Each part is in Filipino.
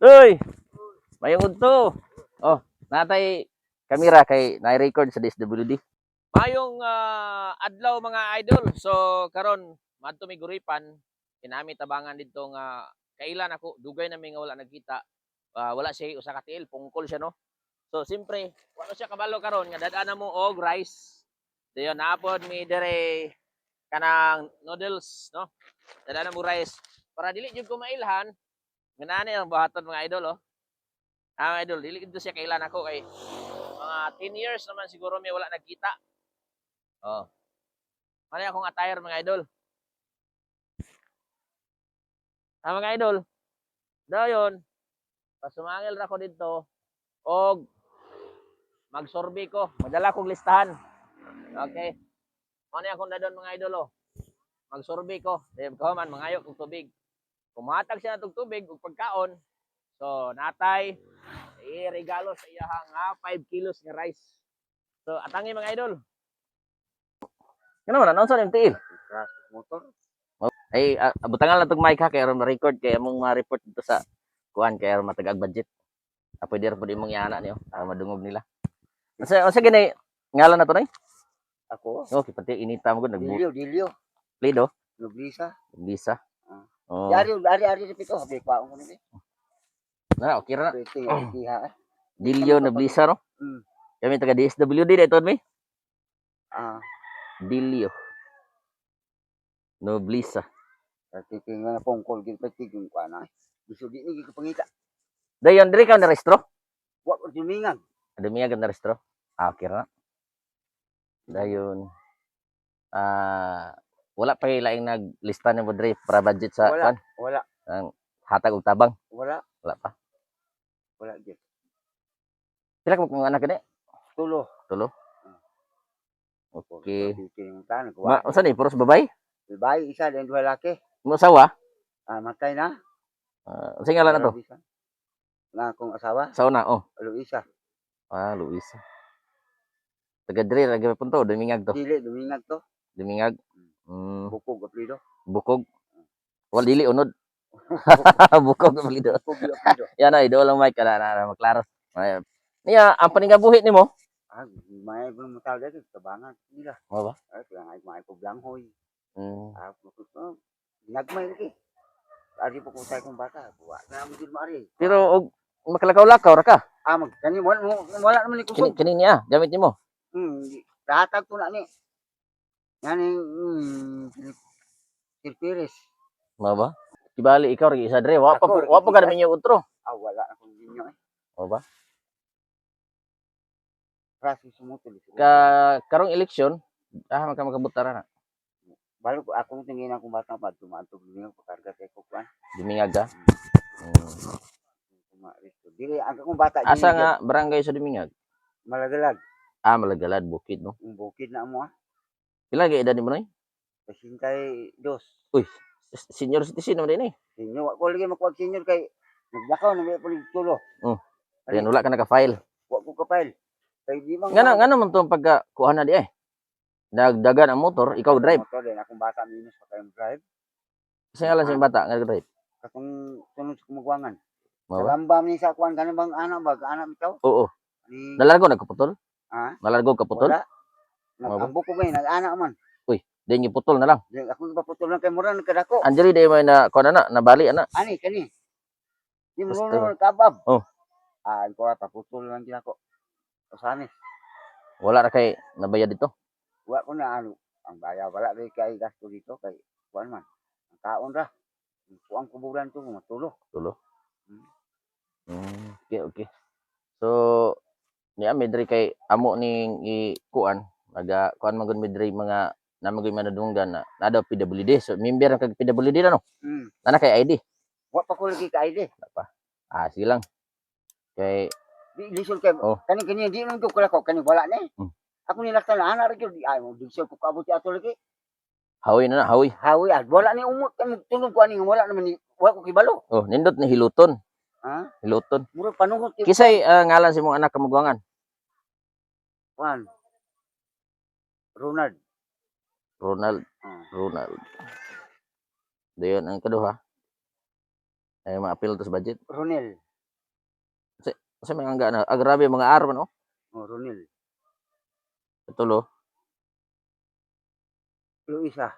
Uy! Mayong udto. Oh, natay kamera kay na-record sa DSWD. Mayong ah, adlaw mga idol. So karon madto mi guripan kinami tabangan didto nga kailan ako dugay na mi nga wala nagkita. Ah, wala siya usa ka tiil, pungkol siya no. So simpre, wala siya kabalo karon nga dadaan mo og rice. Dayon naapod mi dire kanang noodles no. Dadaan mo rice para dili jud ko mailhan Ganani ang buhaton mga idol, oh. Ah, mga idol, dili dito siya kailan ako kay mga 10 years naman siguro may wala nagkita. Oh. Ano akong attire mga idol? Ah, mga idol. Dayon, pasumangil ra ko dito og magsorbi ko. Madala kong listahan. Okay. Ano akong dadon mga idol, oh. Magsorbi ko. Dahil ko man mangayo kog tubig kumatag siya ng tubig ug pagkaon. So, natay i-regalo sa iya nga 5 kilos nga rice. So, atangi mga idol. Kano man anong sa? Crash motor. Ay uh, butangan lang tong mic ha kay aron ma-record kay among ma-report dito sa kuan kay aron matagag budget. Ah, pwede ra pud imong iana niyo para madungog nila. Sa sa gani ngalan na to nay? Ako. Okay, pati inita mo gud nagbu Dilio, Dilio. do, Luglisa. visa. Oh. Yari, yari, yari na pito. Habi pa ako nito. Na, okay ra na. Ito eh. Dilio na visa no. Mm. Kami taga DSWD dito mi. Ah, Dilio. Noblisa. titingnan na pongkol gid pati yung kana. Gusto di ni kapangita. Dayon diri ka na restro? Wa ko jumingan. Adami ka na restro? Ah, okay ra na. Dayon. Ah, wala pa kay laing naglista ni mo diri para budget sa Wala. kuan, Wala, hatag og tabang. wala, Wala pa. wala gid. Sila ka mga anak ni? Tulo. Okay. Titingnan tan ko. Ma, unsa ni puros babay? Babae isa din dua laki. Mo asawa? Ah, matay na. Uh, unsa ngalan na to? Na akong asawa, Sa una, oh. Luisa. Ah, Luisa. Taga diri lagi pa punto, dumingag to. Dili dumingag to. Dumingag. Mm, Bukog aplido. bukog. Wal dili unod. bukog apelido. Bukog yung aplido. Yan na, idol lang mic kana na maklaro. Ay, Niya, ang paningabuhi nimo. Ah, may pun matal dito tabangan nila. Mo ba? Ah, kaya ay may ko blanghoy. Mm. Ah, makut ko. Nagmay lagi. Ari po ko sa kong bata. Buwa na mo din mari. Pero og makalakaw-lakaw ra ka. Ah, mag kani wala mo- wala naman ni kusog. kini niya, gamit nimo. Hmm, datag ko na ni. Yan yung hmm, Sirpiris. Mo ba? Kibali ikaw ri isa dre. Wa pa Ako, wa pa ka isa. namin yung utro. Ah, wala akong ginyo eh. Mo ba? Rasi sumutol. Ka karong eleksyon, ah maka makabutara na. Balo ko akong tingin akong bata pa tumantog niyo pakarga kay ko kan. Dumingag ka. Mm. Kumaris ko. Dili ang akong bata Asa dili nga barangay sa Dumingag? dyan. malagalag. Ah, Malagalad, Bukid, no? Ang bukid na mo ah. Pila ga edad nimo noy? Pasintay dos. Senior citizen naman din eh. Wa ko lagi makuwag senior kay naglakaw na may puli tulo. Ayan, wala ka naka-file. Wa ko kapal. Kay di man Ngano ngano man to pagka kuha na di eh. Nagdagan ang motor, ikaw drive. Motor din akong bata minus pa kayong drive. Sa ngalan sa bata nga drive. Katong sunod sa kumagwangan. Mo Sa ba? lambam ni sa kuan kanang bang anak ba anak bitaw? Oo. Ni Nalargo nagkaputol? ha? Nalargo kaputol? Wala. Nagambok ko gay nag-anak man. Then yung putol na lang. Di ako gipaputol lang kay mura kadako. Anjali day may na kuha na na, nabali ana. Ani kani. Di mo no kabab. Oh. Ah, ko ata putol lang gid ako. Usani. Wala ra kay nabayad dito. Wa ko na ano ang baya wala rin kay gasto dito kay kuan man. Ang kaon ra. Kuang kuburan to matulo. Tulo. Hmm. Mm, okay, okay. So, niya medri kay amo ning i kuan, naga kuan man gud medri mga namagoy manadunggan na nada PWD. So, member kag PWD na no. Hmm. Nana kay ID. Wa pa ko lagi kay ide. Ah, sige lang. Kay Di lisod kay Oh. kani kani di nung ko ko kani wala ni. Hmm. Ako ni laktan na ana ra gyud di ay mo lisod ko kabot ato lagi. hawi na na, hawi. Hawi ah wala ni umot kani tunog ko ani wala naman ni wa ko kibalo. Oh, nindot ni hiluton. Ha? Hiluton. Mura panuhot kay Kisay ah, ngalan si mong anak kamugwangan? kuan. Ronald. Ronald, Ah. Ronald. Dayon ang kaduha. Ay maapil to sa budget. Ronel. Kasi may angga na. Ah, grabe mga araw no. Oh, Ronil. Tulo. Luisa.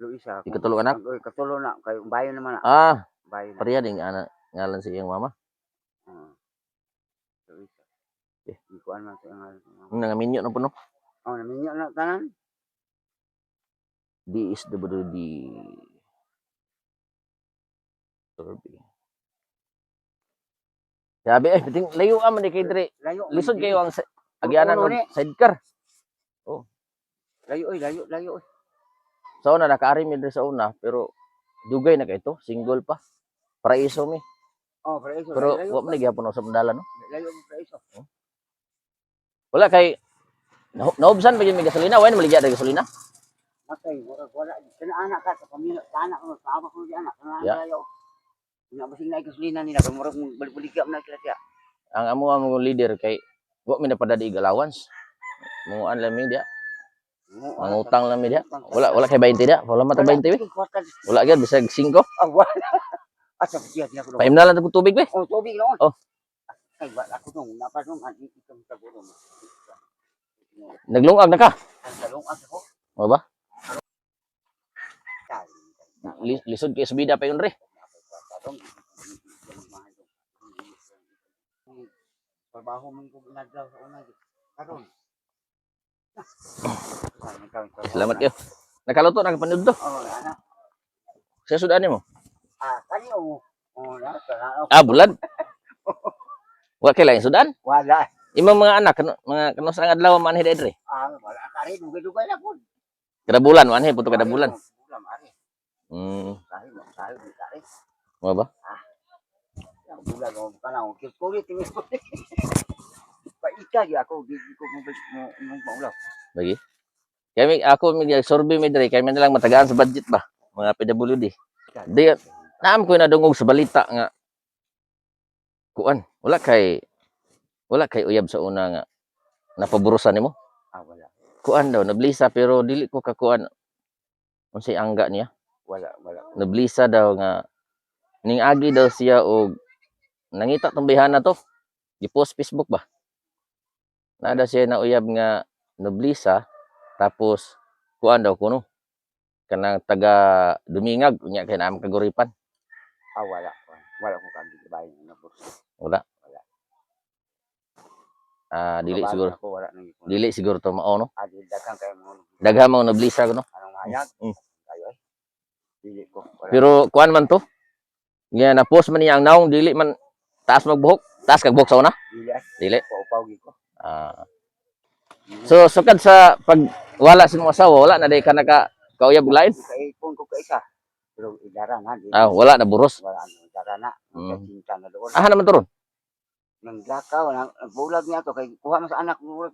Luisa. Ikatulo anak? Katulo na kay bayo naman na. Ah, Bayo na. pareha din ana ngalan sa iyang mama. Oo. Luisa. Eh. Ano sa ngalan. Ang nangaminyo na puno. Oh, naminyo na tanan. D is the D. Sorby. Sabi eh, biting layo man ni kay dire. Lisod man, kayo ang agyanan ng sidecar. Layo oy, layo, layo oy. Sa una nakaari mi sa una pero dugay na kay to, single pa. Paraiso mi. Oh, preso. Pero layo, wa man gyapon sa mandala no. layo ang preso. Wala kay na naubsan pa yun may gasolina, wala maligya na gasolina. Matay, wala wala. Kana anak ka sa pamilya, sa anak ko, sa ama ko di anak. Kana Yeah. layo. Ina basing na gasolina nila kay murag balik-balik na kila siya. Ang amo ang leader kay wa mi na padadi allowance. Munguan lang mi dia, mangutang lang mi dia. Wala wala kay 20 dia, wala mata 20 we. Wala gyud bisag 5. Ah, wala. Asa siya diya ko. Paim na lang tag tubig we. Oh, tubig noon. Oh. Ay, wala ako nung napadong ani ikam sa gulo. Naglungag na ka. Salong ako. O ba? Lisod kay subida pa yun re. Trabaho man ko ginadlaw sa una. Karon. Salamat kayo. Nakaluto na kapanud do. Anak. Sa sudan mo. Ah. Oh, na, kana. Ah, bulan. Wa kay lain sudan. Wala. Imong mga anak kano mga kano sa adlaw man dire. Ah, wala ka rin. Dugay-dugay na. Kada bulan man hid puto kada bulan. Bulan, ari. Hmm, Kahit mo, mo, kahit. mo ba? Ang bulan, o, kana, kulit, tingin ko. Paika, di ako, di di ko mo, mo, mo, maulaw. Lagi. Kaya mi ako mi survey mi dire kay man lang matagaan sa budget ba mga PWD. Di naam ko na dungog sa balita nga kuan wala kay wala kay uyab sa una nga napaburusan nimo. Ah, wala. Kuan daw nablisa pero dili ko kakuan unsay angga niya. Wala, wala. Nablisa daw nga ning agi daw siya og nangita tong bihana to. Gipost Facebook ba? Nada siya na uyab nga noblisa tapos kuan daw kuno kanang taga dumingag unya kay naam kaguripan Ah, wala. Wala ko kagi bayan na Wala. Ah dili Kabayan siguro Ako, wala nang ipon. dili siguro to mao no Ah, dili daghang kayo mo. dagha mo noblisa kuno Anong hayag? Mm. Kayo, eh. Dili ko. Wala. pero kuan man to nga na post man niya ang naong dili man taas magbuhok taas kag buhok sa una Dili, ay. dili Paupaw, gid ko. ah so sukad sa pag wala sa mga asawa wala na day ka naka kauyab lain Kaipon ko ka isa. Pero idara na. dili. ah wala na buros Wala idara na. Mm. Cinta na doon. ah naman turon Nang lakaw, nang bulag niya to. Kay kuha mo sa anak mo.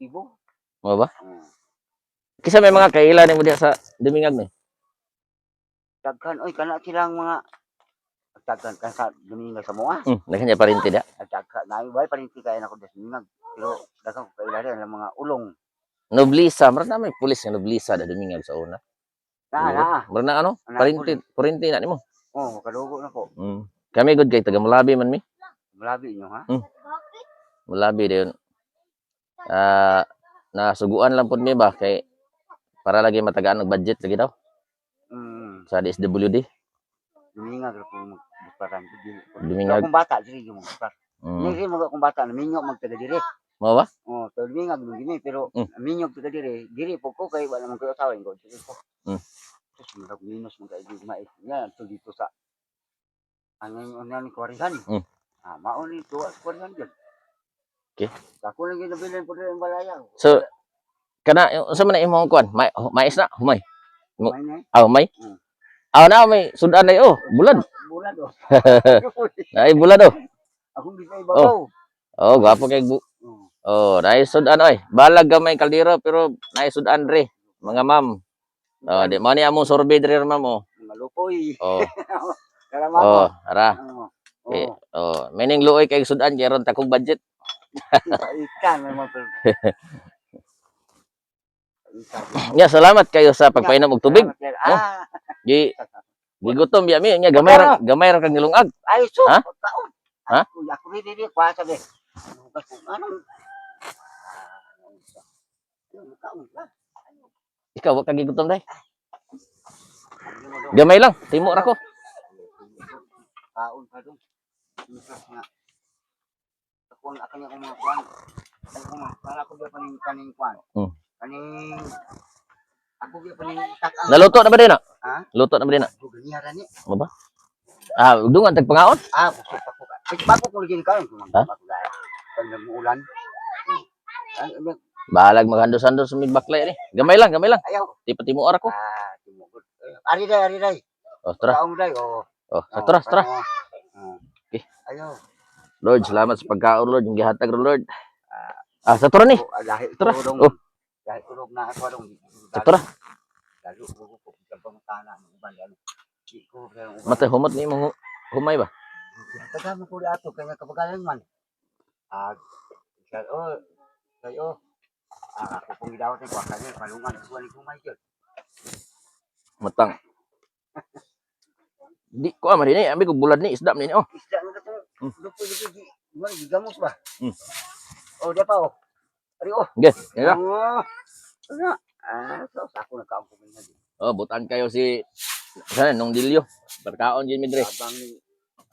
Ibo. mo ba Hmm. kisa may mga kaila ni mo diha sa dumingag ni Daghan, oy, kana silang mga daghan kan sa duminga sa mga. hmm naganya pa rin tida At daghan, na iba pa rin kaya na ko duminga. Pero daghan ko kaila ang mga ulong. noblisa mara na may pulis nga noblisa da dumingag sa una Na, na. mara na ano parinti parinti na nimo Oh, makadugo na ko. Mm. Kami good kay taga Mulabi man mi. Malabi nyo, ha? Mulabi dayon. Ah, nasuguan lang pud mi ba kay para lagi matagaan og budget lagi daw Hmm. sa DSWD. Duminga ko magparan ko dili. Dumingag. Akong bata diri yung magpar. Mm. Ni mo akong bata na minyo magtaga diri. Mo ba? Oh, so duminga gud gini pero Mm. minyo taga diri. Diri po ko kay wala man ko asawa ko. Mm. Tapos murag minus mo kay di mais. Nga to dito sa ano ni kwarihan. Mm. Ah, mao ni tuwa sa kwarihan gyud. Okay. Ako lang ginabilin po rin balaya. So kana unsa man imong kuan? May oh, mais na, humay. Mo- May. Ah, na may sudan na oh, bulad. Bulan do. Ay bulad oh. Ako bisa ibabaw. Oh, gwapo kay bu. Oh. Oh, naay sudan oy. Balag gamay kaldero pero naay sudan re. Mga ma'am. Oh, di mo ni among sorbet diri ma'am oh. Malupoy. Oh, Salamat oh, ara. Oh. Okay. Oh. Oh, meaning luoy kay sudan kay ron takong budget. Ikan memang. Ikan. Ya, salamat kayo sa pagpainom og tubig. Sir. Ah, Gi gigutom biya mi nya gamay ra gamay ra kang nilungag. ay so. Ha? Taon. Ha? Ako, rin din, kwa anong isa? Ano? Ikaw, wag kang gigutom. Ano daw? Gamay lang, timo ra ko. Kaon pa doon. Misas nga. Ako ang akin yung mga kwan. Ay, kung para ko ba paning kaning kwan. Hmm. Kaning... Ako ba paning takang... Naluto na ba din na? Ha? Luto na ba din na? Ako ganyan ni. Ano ba? Ah, dungan tagpangaon. Ah, gusto pa ko. Ay, bago ko lagi kaon. Kung Ha? ako dahil. Pag nag-uulan. Ay, ay, Balag maghandos-handos sa may baklay ni. Gamay lang, gamay lang. Ayaw. Di pa timo ara ko. Ah, tumugod. Eh, Ari day, ari day. Oh, tara. Day. Oh. Oh, tara, tara. Oh. Okay. Ayaw. Lord, salamat sa pagkaon, Lord. Yung gihatag Lord. Ah, sa tara ni. Oh, ah, Dahil Tara. turong. Oh. Dahil na ako dong. Sa tara. Lalo ko ko sa pamutana ng uban lalo. Matay humot ni mo humay ba? Taga mo ko ato kanya kapagalan man. Ah, sir, oh. Kayo. Ah, ako pong gidawat ko kanya palungan ni kumay jud. Matang. Di ko amari ni, ambi ko bulad ni isda ni oh. Isda mo to. Hmm. Lupo di. Mo gigamos ba? Hmm. Oh, dia pa oh. Ari oh. Okay, yan na. Oh. Ah, so nagkaampo min na di. Oh, butan kayo si sana nung dilyo. Pagkaon din mi dire. Abang ni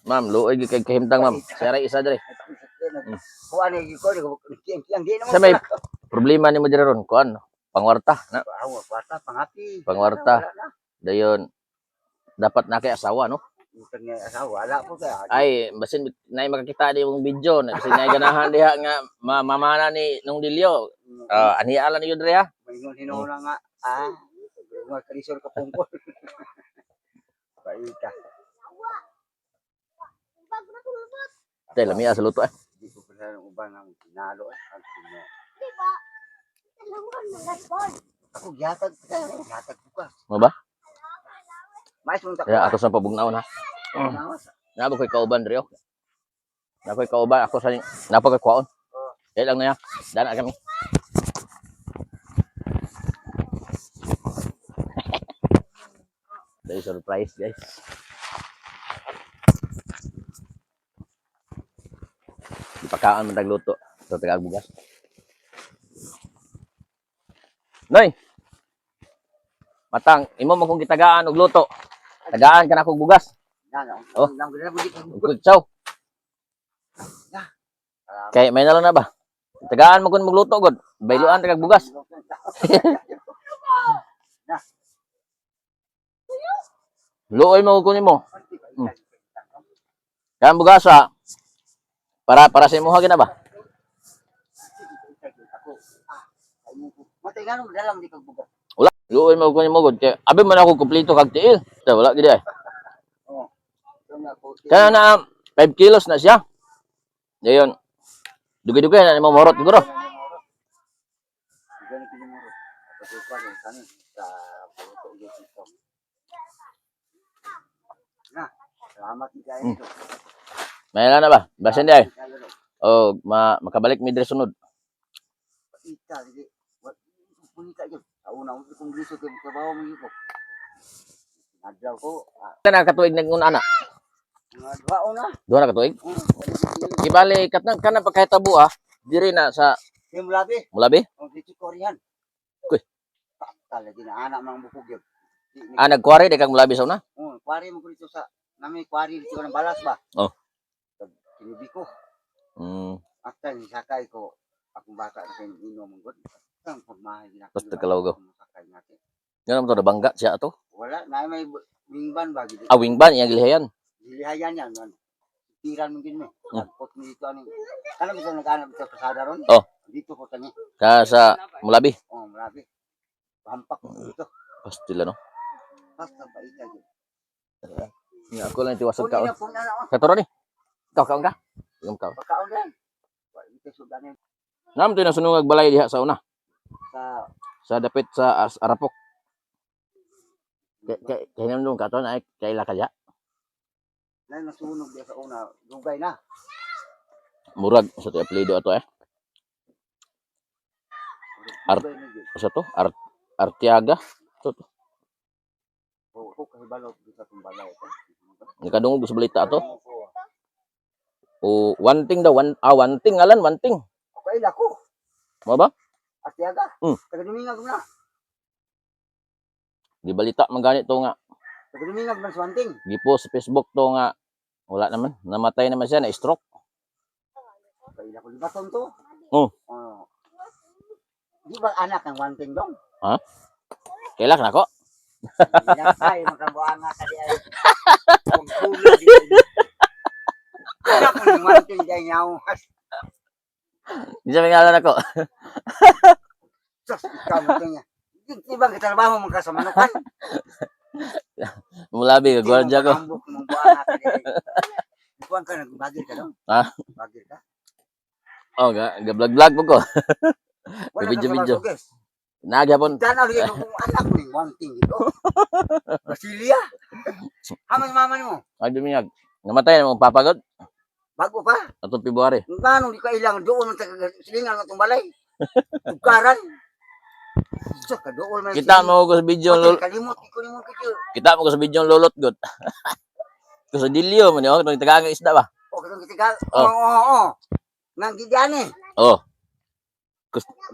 Ma'am, luoy gyud kay kahimtang ma'am. Sara isa. Ko ani ko ni ko di. Sa may problema ni mo dire ron kuan. Pangwarta na. Awa, kwarta pangapi. Pangwarta. Dayon dapat na kay asawa no. Minsan nga asawa, wala po kaya. Ay, basin nay makakita di yung video na kasi nay ganahan diha nga ma- mamana ni nung dilyo. Ah, aniya ni yun dire ha. Hinuna nga. Ah, mga kalisor ka pungkol. Paita. Tay lamiya sa luto eh. Di ko pala ng uban ng pinalo eh. Ang sino. Ako gyatag ka. Gyatag ko ka. Mo ba? Mais mong takwa. ato sa pabugnaon ha. Nawas. Nabo koy kauban dire. oh. Na koy kauban ako sa napa koy kwaon. Kaya lang na ya. Dana kami. Dahil surprise guys. Ipakaan mo tagluto sa tagag bugas. Noy. Matang, imo mo kung gitagaan og luto. Tagaan ka na kog bugas. Oh. oh. Kutsaw. Kay may nalang na ba? Tagaan mo kun magluto god. Bailuan tagag bugas. Luoy mo kunin mo. Hmm. Kan bugasa. Para para sa imuha gina ba? Wala. Luoy mo kunin mo god kay abi man ako kumpleto kag tiil. Ta wala gid ay. Oh. Kaya ako. Kaya na 5 kilos na siya. Dayon. Dugi-dugi na mo morot siguro. Ganito yung muro. Kasi pa rin kami sa puto ulit dito. Na, salamat ni kayo. Hmm. May na na ba? Basin di ay. Oh, ma makabalik mi dire sunod. Ita, hindi. Wat, punita yun. Sa una, hindi kong gusto kayo trabaho mo yun ko. Nadlaw ko. ah, Kana katuig naguna ana. Mga dua na. Duha na katuig. Oh, Ibali katna kana pagkahitabo ah. Diri na sa Yung labi. Mulabi. Ang Korean. Uy. Talaga na anak mga bukog yun. Ah nagkwari di kang Mulabi sa una. Oh, kwari mo ko dito sa nami kwari dito ng balas ba? Oh. Kinibi ko. Mm, After ni sakay ko akong bata na kayo inom ang god. Ang pagmahal din ako. Basta kalawgaw. Sakay natin. Yan mo to bangga siya ato. Wala na may bu- wingban ba gid. Ah wingban iyang gilihayan. Dilihayan yan man. Tiran mo din me. Hmm. Pagpot mo dito ani. Kana bisa nag-anap dito sa sada ron? Oh. Dito ko tani. Ka sa Mulabi. Oh, marami. Hampak mo dito. Pastila no. Basta ba ita gid. Nga ako lang tiwasag kaon. Kunin na po na na. Sa toro ni. Ikaw kaon ka? Ikaw kaon. Pagkaon din. Wala ito sudan Nam to na sunungag balay diha sa una. sa Sa dapit sa As- Arapok. Kay kay kay nam dong katon ay kay la kaya. na nasunog dia sa una. Dugay na. Murag sa to apelyido ato eh. Ar- Dugay na gid. Sa to Ar Artiaga. To to. Oo, ko kahibalo dito sa tumbalay ito. Nikadungog sa balita ato. O wanting daw, one, ah, wanting alan, wanting. Kaila ko. Mo ba? At yaga. Hmm. Taga-dumingag na. Di balita man ganit to nga. Taga-dumingag man swanting. Gipost sa Facebook to nga wala naman, namatay naman siya na stroke. Kaila ko. Di ba to? Oh. Oh. Di ba anak ng wanting dong? Kailak na ko. Ay, makabuang nga kadi ay. Di. Anak mo ng wanting kay nyaw. Di siya ngalan ako. Sus, ikaw mo niya. Di ba kitrabaho mo ka sa manukan? Mulabi ka, gwardiya ko. Mong. Buang ka nagbagir ka dong? Ha? Bagir ka? Oh, ga, ga vlog vlog po ko. Video, ka video. sa guys. Nagyapon. Dana lagi kung anak mo yung wanting dito. Basilia. Haman mama mo. Ay dumingag. Namatay na mong papagod Bago pa. atong February. Kung paano di kailangan doon man taga silingan itong balay. Tukaran. Sa ka doon man. Kita mo ko sa video kito. Kita mo ko sa video lolot god. ko sa dilyo man yo, nang taga isda ba? O katong kita. Oh. Oo, oo, oo. Nang gidyane. Oh,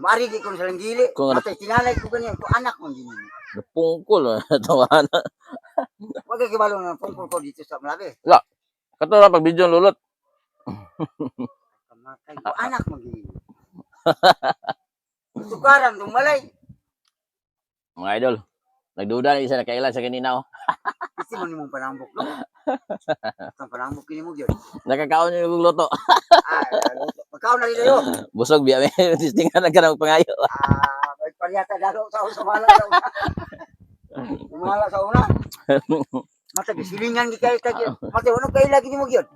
Mari di ko sa langgili. Kung ano- tinalay ko ganyan. Kung anak mo din. napungkol tawana. Huwag ka kibalo ng pungkol ko dito sa Malabi. Kato ra pag video ko. Anak mo din. Tukaran, tumalay. Mga idol. Nagduda na isa na kailan sa kanina oh. Kasi mo ni mong panambok, no? Ang panambok kini mo yun. Nakakaon niyo yung luto. Ah, pagkaon na yun. Busog biya may tistingan na kanang pangayo. Ah, may paryata dalo sa sa mala sa una. Umala sa una. Mata gisilingan gi kay tagi. Mata ano kay lagi ni mo gyud.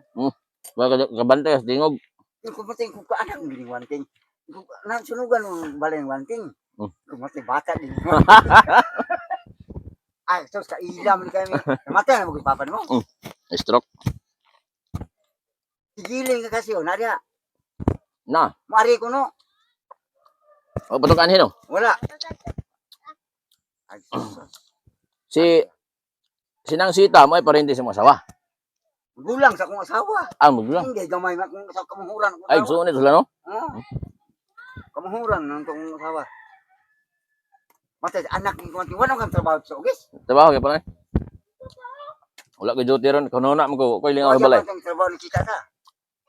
Wala kabantay sa tingog. Kung kumating kung anak mo gini wanting. Kung na sunugan ng balay wanting. Hmm. Kung mati bata din. Ay, so sa ilam ni kami. Mata na mo papa mo. Stroke. Sigiling ka kasi oh, narya. Na. Mari ko no. O patukan hino. Wala. Ay. Si Sinang Sita mo ay parente sa mga asawa. Gulang sa akong asawa. Ah, maglang. Hindi, gamay na kung sa kamuhuran. akong Ay, asawa. gusto nito sila no? Oo. Kamuhuran ng itong asawa. Matay, anak ni kumanti. Wala kang trabaho sa ugis. Trabaho kay pa Wala ko duty ron, kuno na mo ko koy lingaw sa balay. Wala kang trabaho ni kita ta.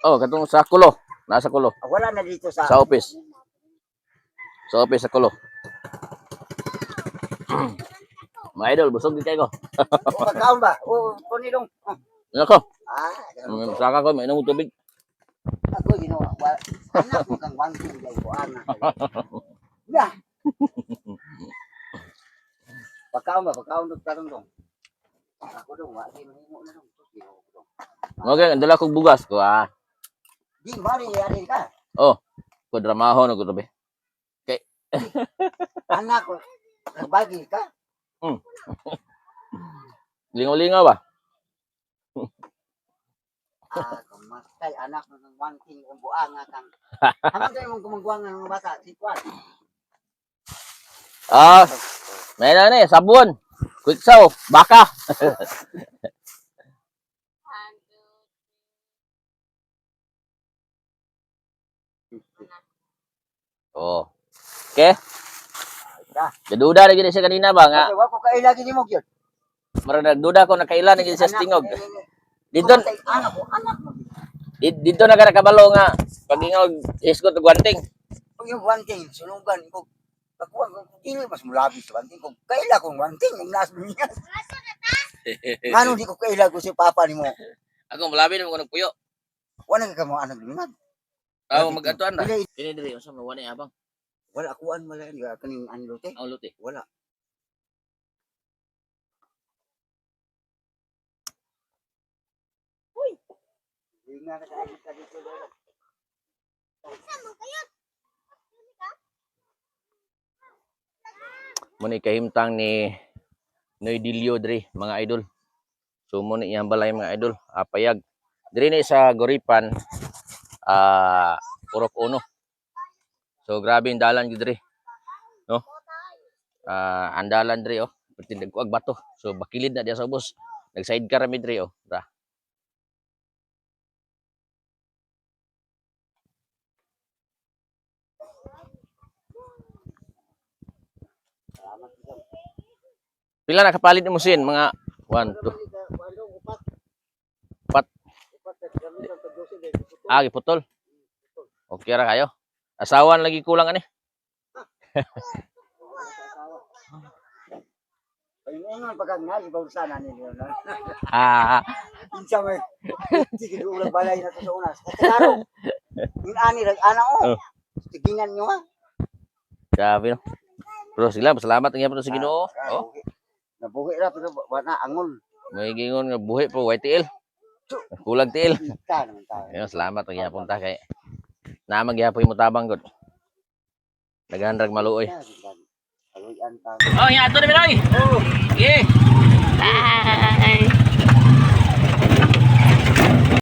Oh, katong sa kulo. Nasa kulo. Ah, Wala na dito sa... Sa office. Sa office sa kulo. Mga idol, busog din kayo ko. O, pagkaon ba? O, kunilong. Oh. Ano ko? Ah, Saka ko, may inom tubig. ako ginawa. Anak mo kang dahil ko anak. Ya. Pagkaon ba? Pagkaon doon tarong dong. Ako dong, wala din mo na dong. Ko. Okay, dala kong bugas ko ah. Di, mari, yari ka. Oh, ko dramaho na ko tabi. Anak ko, nagbagi ka. Lingaw-lingaw ba? Ah, kumatay, anak ng wangking kung buanga kang. Hanggang tayo mong kumagwang ng bata, si Kwan. Ah, may na ni, sabon. Quick saw, baka. oh. Okay. Gaduda na gini siya kanina ba nga? Kasi wako kay lagi ni mo gyud. Mara nagduda ko nakailan na gini siya sa tingog. Dito Dito anak mo. dito na ka nakabalo nga pag ingog iskot og wanting. Pag yung wanting, sunugan ko. Pagkuhan ko, dili mas mulabi sa wanting ko. Kaila kong wanting, yung nasa niya. Ngano di ko kaila ko si papa ni mo. Ako malabi na mo nagpuyo. Wala ka mo anak ni man. Ako magatuan na. Dili, Dili unsa mo wani abang. Wala kuan wala ni kaning ano te. Ang luti. Wala. Nga na kayo ka dito. Muni kahimtang ni Noy Dilio dre mga idol. So mo ni iyang balay mga idol, apayag. Diri ni sa Goripan ah Purok Uno. So grabe ang dalan gyud dre. No? Ah andalan dre oh. Pertindag ko ag bato. So bakilid na diya sa ubos. Nag sidecar kami dre oh. Ra. Pila na kapalit mo sin mga 1 2 Upat. Ah, giputol. Okay ra kayo. Asawan lagi kulang ani. Ayun ayun pagka nga ibaw sana ni. Ah, Insa may sige ulang balay na to sa unas. Klaro. Yung ani rag ana oh. Oh. Tigingan nyo ah. grabe no. Pero sila salamat nga po sa Ginoo. Oh, Nabuhi ra pero wala angol. may gingon nga buhi po YTL. Kulang tiil. Kita naman tayo. Ayun, salamat ang gyapon ta kay na magyapoy mo tabang gud. Naghandrag maluoy. Ta. Oh, ya ato na Binoy. Oh, yeah. Bye.